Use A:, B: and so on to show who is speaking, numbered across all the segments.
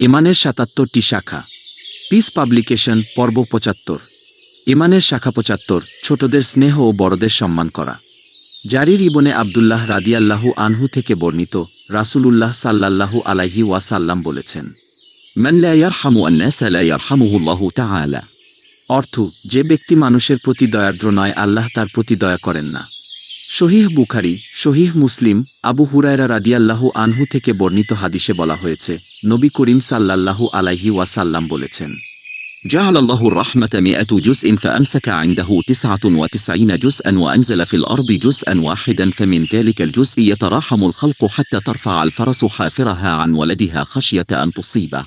A: ইমানের সাতাত্তরটি শাখা। Piece publication পর্ব পঁচাত্তর। ইমানের শাখা পঁচাত্তর, ছোটদের স্নেহ ও বড়দের সম্মান করা। জারির ইবনে আবদুল্লাহ রাদিয়াল্লাহু আনহু থেকে বর্ণিত রাসুলুল্লাহ সাল্লাল্লাহু আলাইহি ওয়াসাল্লাম বলেছেন অর্থ, যে ব্যক্তি মানুষের প্রতি দয়াদ্র নয়, আল্লাহ তার প্রতি দয়া করেন না। শহীহ বুখারি শহীহ মুসলিম আবু হুরায়রা রাদিয়াল্লাহু আনহু থেকে বর্ণিত হাদিসে বলা হয়েছে নবী করিম সাল্লাল্লাহু আলাইহি ওয়াসাল্লাম বলেছেন
B: جعل الله الرحمة مئة جزء فأمسك عنده تسعة وتسعين جزءا وأنزل في الأرض جزءا واحدا فمن ذلك الجزء يتراحم الخلق حتى ترفع الفرس حافرها عن ولدها خشية أن تصيبه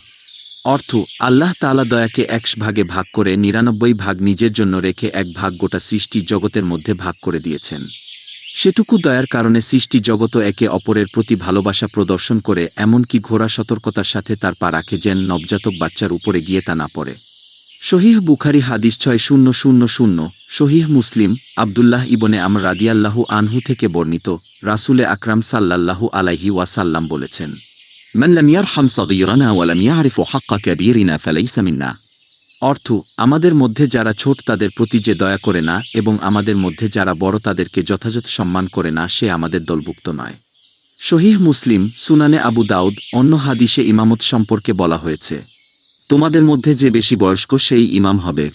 A: অর্থ আল্লাহ তাআলা দয়াকে এক ভাগে ভাগ করে নিরানব্বই ভাগ নিজের জন্য রেখে এক ভাগ গোটা সৃষ্টি জগতের মধ্যে ভাগ করে দিয়েছেন সেটুকু দয়ার কারণে সৃষ্টি জগত একে অপরের প্রতি ভালোবাসা প্রদর্শন করে এমনকি ঘোড়া সতর্কতার সাথে তার পা রাখে যেন নবজাতক বাচ্চার উপরে গিয়ে তা না পড়ে শহীহ বুখারি হাদিস ছয় শূন্য শূন্য শূন্য শহীহ মুসলিম আবদুল্লাহ ইবনে আমর রাদিয়াল্লাহু আনহু থেকে বর্ণিত রাসুলে আকরাম সাল্লাল্লাহু আলাইহি ওয়াসাল্লাম বলেছেন
B: من لم يرحم صغيرنا ولم يعرف حق كبيرنا فليس منا
A: অর্থ, আমাদের মধ্যে যারা ছোট তাদের প্রতি যে দয়া করে না এবং আমাদের মধ্যে যারা বড় তাদেরকে যথাযথ সম্মান করে না, সে আমাদের দলভুক্ত নয়। শহীহ মুসলিম সুনানে আবু দাউদ অন্য হাদিসে ইমামত সম্পর্কে বলা হয়েছে,
B: তোমাদের মধ্যে যে বেশি বয়স্ক, সেই ইমাম হবে।